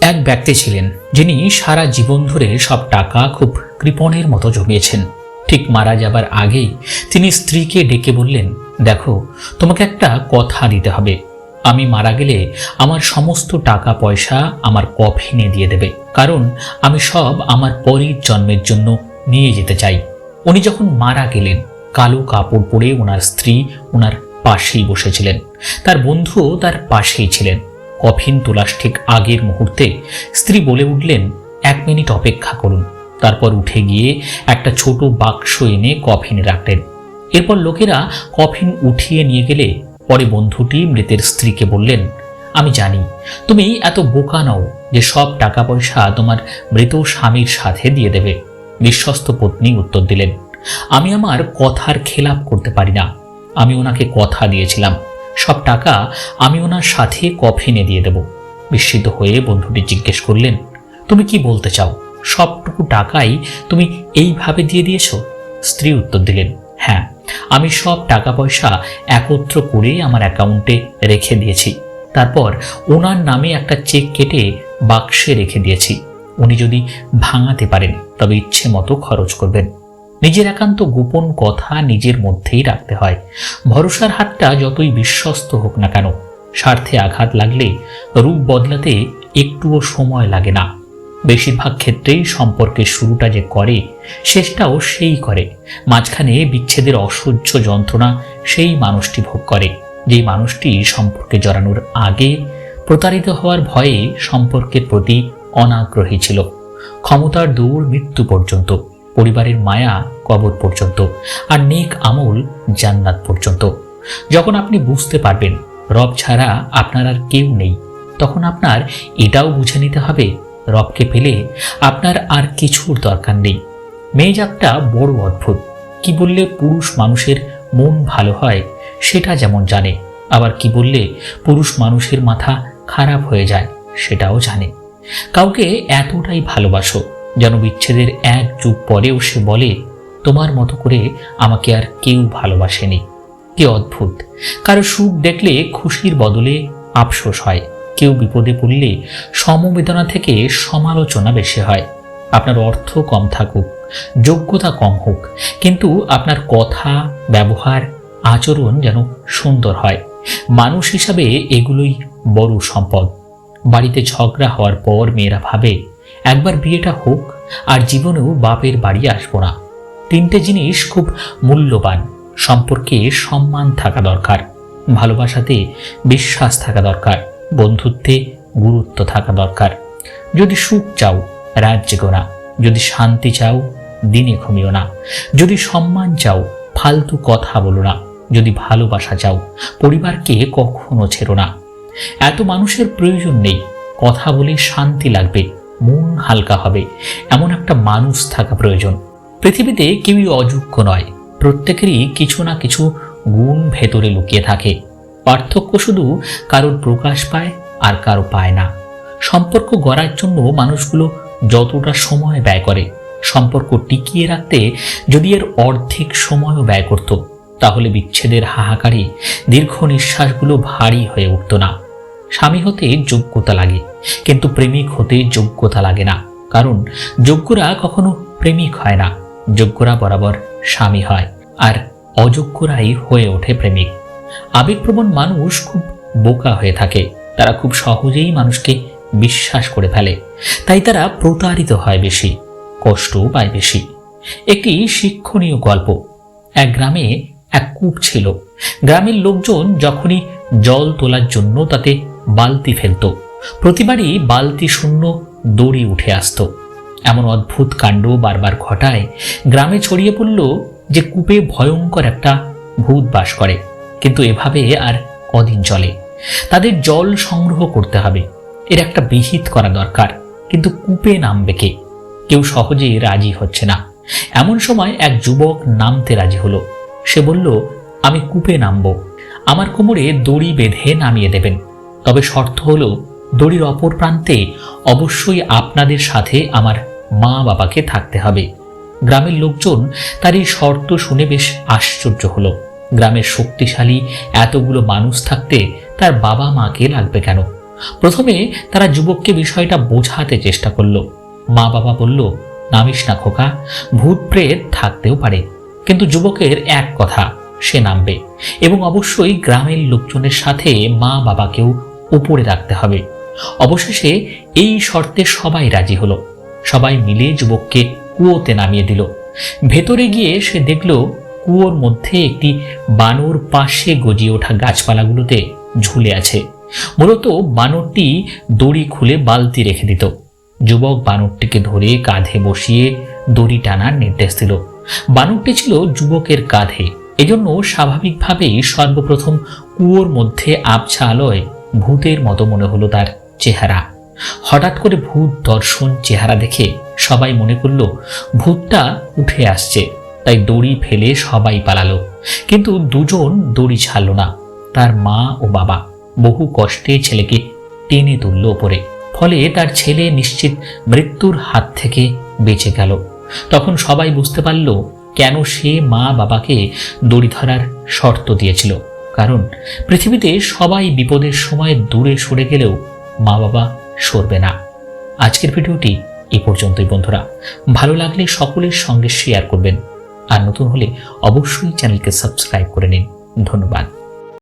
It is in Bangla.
এক ব্যক্তি ছিলেন, যিনি সারা জীবন ধরে সব টাকা খুব কৃপণের মতো জমিয়েছেন। ঠিক মারা যাবার আগেই তিনি স্ত্রীকে ডেকে বললেন, দেখো, তোমাকে একটা কথা দিতে হবে। আমি মারা গেলে আমার সমস্ত টাকা পয়সা আমার কফিনে দিয়ে দেবে, কারণ আমি সব আমার পরের জন্মের জন্য নিয়ে যেতে চাই। উনি যখন মারা গেলেন, কালো কাপড় পরে ওনার স্ত্রী ওনার পাশেই বসেছিলেন। তার বন্ধুও তার পাশেই ছিলেন। কফিন তোলার ঠিক আগের মুহূর্তে স্ত্রী বলে উঠলেন, এক মিনিট অপেক্ষা করুন। তারপর উঠে গিয়ে একটা ছোট বাক্স এনে কফিনে রাখলেন। এরপর লোকেরা কফিন উঠিয়ে নিয়ে গেলে পরে বন্ধুটি মৃতের স্ত্রীকে বললেন, আমি জানি, তুমি এত বোকা নও যে সব টাকা পয়সা তোমার মৃত স্বামীর সাথে দিয়ে দেবে। বিশ্বস্ত পত্নী উত্তর দিলেন, আমি আমার কথার খেলাপ করতে পারি না। আমি ওনাকে কথা দিয়েছিলাম। সব টাকা আমি ওনার সাথে কফিনে দিয়ে দেব। বিস্মিত হয়ে বন্ধুটি জিজ্ঞেস করলেন, তুমি কি বলতে চাও? সবটুকু টাকাই তুমি এইভাবে দিয়ে দিয়েছ? স্ত্রী উত্তর দিলেন হ্যাঁ আমি সব টাকা পয়সা একত্র করে আমার অ্যাকাউন্টে রেখে দিয়েছি। তারপর ওনার নামে একটা চেক কেটে বাক্সে রেখে দিয়েছি। উনি যদি ভাঙাতে পারেন, তবে ইচ্ছে মতো খরচ করবেন। নিজের একান্ত গোপন কথা নিজের মধ্যেই রাখতে হয়। ভরসার হাতটা যতই বিশ্বস্ত হোক না কেন, স্বার্থে আঘাত লাগলে রূপ বদলাতে একটুও সময় লাগে না। বেশিরভাগ ক্ষেত্রেই সম্পর্কের শুরুটা যে করে, শেষটাও সেই করে। মাঝখানে বিচ্ছেদের অসহ্য যন্ত্রণা সেই মানুষটি ভোগ করে, যেই মানুষটি সম্পর্কে জড়ানোর আগে প্রতারিত হওয়ার ভয়ে সম্পর্কের প্রতি অনাগ্রহী ছিল। ক্ষমতার দূর মৃত্যু পর্যন্ত। পরিবারের মায়া কবর পর্যন্ত আর নেক আমল জান্নাত পর্যন্ত। যখন আপনি বুঝতে পারবেন রব ছাড়া আপনার আর কেউ নেই, তখন আপনার এটাও বুঝে নিতে হবে রবকে পেলে আপনার আর কিছুর দরকার নেই। মেয়েজাতটা বড় অদ্ভুত। কি বললে পুরুষ মানুষের মন ভালো হয় সেটা যেমন জানে, আবার কি বললে পুরুষ মানুষের মাথা খারাপ হয়ে যায় সেটাও জানে। কাউকে এতটাই ভালোবাসো যেন বিচ্ছেদের এক যুগ পরেও সে বলে, তোমার মতো করে আমাকে আর কেউ ভালোবাসেনি। কি অদ্ভুত। কারও সুখ দেখলে খুশির বদলে আফসোস হয়। কেউ বিপদে পড়লে সমবেদনা থেকে সমালোচনা বেশি হয়। আপনার অর্থ কম থাকুক, যোগ্যতা কম হোক, কিন্তু আপনার কথা, ব্যবহার, আচরণ যেন সুন্দর হয়। মানুষ হিসাবে এগুলোই বড় সম্পদ। বাড়িতে ঝগড়া হওয়ার পর মেয়েরা ভাবে একবার বিয়েটা হোক, আর জীবনেও বাপের বাড়ি আসব না। তিনটে জিনিস খুব মূল্যবান, সম্পর্কে সম্মান থাকা দরকার, ভালোবাসাতে বিশ্বাস থাকা দরকার, বন্ধুত্বে গুরুত্ব থাকা দরকার। যদি সুখ চাও রাত জেগো না যদি শান্তি চাও, দিনে ঘুমিও না। যদি সম্মান চাও, ফালতু কথা বলো না। যদি ভালোবাসা চাও, পরিবারকে কখনো ছেড়ো না। এত মানুষের প্রয়োজন নেই, কথা বলে শান্তি লাগবে। মন হালকা হবে। এমন একটা মানুষ থাকা প্রয়োজন। পৃথিবীতে কেউই অযোগ্য নয়। প্রত্যেকেরই কিছু না কিছু গুণ ভেতরে লুকিয়ে থাকে। পার্থক্য শুধু কারোর প্রকাশ পায় আর কারও পায় না। সম্পর্ক গড়ার জন্য মানুষগুলো যতটা সময় ব্যয় করে, সম্পর্ক টিকিয়ে রাখতে যদি এর অর্ধেক সময়ও ব্যয় করত, তাহলে বিচ্ছেদের হাহাকারে দীর্ঘ নিঃশ্বাসগুলো ভারী হয়ে উঠত না। স্বামী হতে যোগ্যতা লাগে। কিন্তু প্রেমিক হতে যোগ্যতা লাগে না, কারণ যোগ্যরা কখনো প্রেমিক হয় না। যোগ্যরা বরাবর স্বামী হয়, আর অযোগ্যরাই হয়ে ওঠে প্রেমিক। আবেগপ্রবণ মানুষ খুব বোকা হয়ে থাকে, তারা খুব সহজেই মানুষকে বিশ্বাস করে ফেলে, তাই তারা প্রতারিত হয় বেশি, কষ্টও পায় বেশি। একটি শিক্ষণীয় গল্প, এক গ্রামে এক কূপ ছিল। গ্রামের লোকজন যখনই জল তোলার জন্য তাতে বালতি ফেলত প্রতিবারই বালতি শূন্য দড়ি উঠে আসতো। এমন অদ্ভুত কাণ্ড বারবার ঘটায়, গ্রামে ছড়িয়ে পড়ল যে কূপে ভয়ঙ্কর একটা ভূত বাস করে। কিন্তু এভাবে আর কদিন চলে। তাদের জল সংগ্রহ করতে হবে। এর একটা বিহিত করা দরকার। কিন্তু কূপে নামবে কে? কেউ সহজে রাজি হচ্ছে না। এমন সময় এক যুবক নামতে রাজি হলো। সে বলল, আমি কূপে নামব। আমার কোমরে দড়ি বেঁধে নামিয়ে দেবেন। তবে শর্ত হলো দড়ির অপর প্রান্তে অবশ্যই আপনাদের সাথে আমার মা বাবাকে থাকতে হবে। গ্রামের লোকজন তার এই শর্ত শুনে বেশ আশ্চর্য হলো। গ্রামের শক্তিশালী এতগুলো মানুষ থাকতে তার বাবা মাকে লাগবে কেন? প্রথমে তারা যুবককে বিষয়টা বোঝাতে চেষ্টা করল। মা বাবা বলল, নামিস না খোকা, ভূত প্রেত থাকতেও পারে। কিন্তু যুবকের এক কথা, সে নামবে। এবং অবশ্যই গ্রামের লোকজনের সাথে মা বাবাকেও উপরে রাখতে হবে। অবশেষে এই শর্তে সবাই রাজি হলো। সবাই মিলে যুবককে কুয়োতে নামিয়ে দিল। ভেতরে গিয়ে সে দেখল কুয়োর মধ্যে একটি বানর পাশে গজিয়ে ওঠা গাছপালাগুলোতে ঝুলে আছে। মূলত বানরটি দড়ি খুলে বালতি রেখে দিত। যুবক বানরটিকে ধরে কাঁধে বসিয়ে দড়ি টানার নির্দেশ দিল। বানরটি ছিল যুবকের কাঁধে। এজন্য স্বাভাবিকভাবেই সর্বপ্রথম কুয়োর মধ্যে আবছা আলোয় ভূতের মতো মনে হলো তার চেহারা। হঠাৎ করে ভূত দর্শন চেহারা দেখে সবাই মনে করল, ভূতটা উঠে আসছে। তাই দড়ি ফেলে সবাই পালালো। কিন্তু দুজন দড়ি ছাড়ল না। তার মা ও বাবা বহু কষ্টে ছেলেকে টেনে তুলল ওপরে। ফলে তার ছেলে নিশ্চিত মৃত্যুর হাত থেকে বেঁচে গেল। তখন সবাই বুঝতে পারল কেন সে মা বাবাকে দড়ি ধরার শর্ত দিয়েছিল। কারণ পৃথিবীতে সবাই বিপদের সময় দূরে সরে গেলেও মা বাবা সরবে না। আজকের ভিডিওটি এ পর্যন্তই, বন্ধুরা। ভালো লাগলে সকলের সঙ্গে শেয়ার করবেন। আর নতুন হলে অবশ্যই চ্যানেলকে সাবস্ক্রাইব করে নিন। ধন্যবাদ।